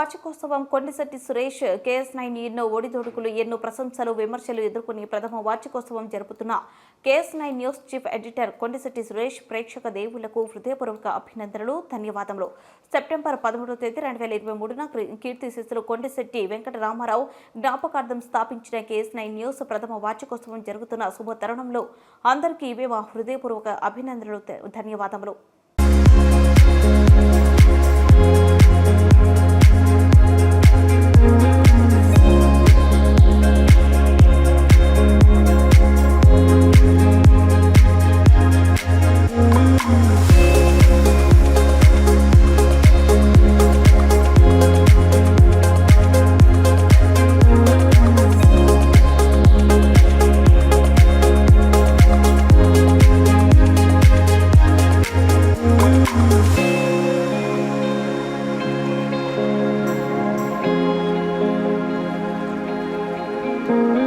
వార్షికోత్సవం కొండశెట్టి Suresh KS nine ఎన్నో ఒడిదొడుకులు ఎన్నో ప్రశంసలు విమర్శలు ఎదుర్కొని ప్రథమ వార్షికోత్సవం జరుపుతున్న KS nine news chief editor Kondasetti Suresh ప్రేక్షక దేవులకు హృదయపూర్వక అభినందనలు ధన్యవాదములు. సెప్టెంబర్ పదమూడవ తేదీ రెండు వేల ఇరవై మూడున కీర్తి శిశులు కొండిశెట్టి వెంకట రామారావు జ్ఞాపకార్థం స్థాపించిన కేఎస్ నైన్ న్యూస్ ప్రథమ వార్షికోత్సవం జరుగుతున్న శుభ తరుణంలో అందరికీ ఇవే మా హృదయపూర్వక అభినందనలు ధన్యవాదములు. కేఎస్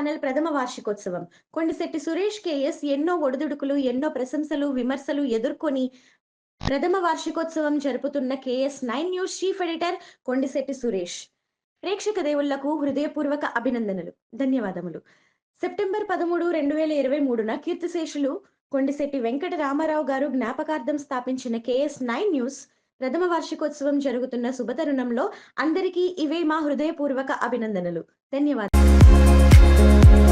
ఛానల్ ప్రథమ వార్షికోత్సవం. కొండిశెట్టి సురేష్ కేఎస్ ఎన్నో ఒడిదుడుకులు ఎన్నో ప్రశంసలు విమర్శలు ఎదుర్కొని ప్రథమ వార్షికోత్సవం జరుపుతున్న KS nine news chief editor Kondisetti Suresh. ప్రేక్షక దేవుళ్ళకు హృదయపూర్వక అభినందనలు. ధన్యవాదములు. సెప్టెంబర్ పదమూడు రెండు వేల ఇరవై మూడున కీర్తిశేషులు కొండిశెట్టి వెంకట రామారావు గారు జ్ఞాపకార్థం స్థాపించిన కేఎస్ నైన్ న్యూస్ ప్రథమ వార్షికోత్సవం జరుగుతున్న శుభతరుణంలో అందరికీ ఇవే మా హృదయపూర్వక అభినందనలు. ధన్యవాదాలు Thank you.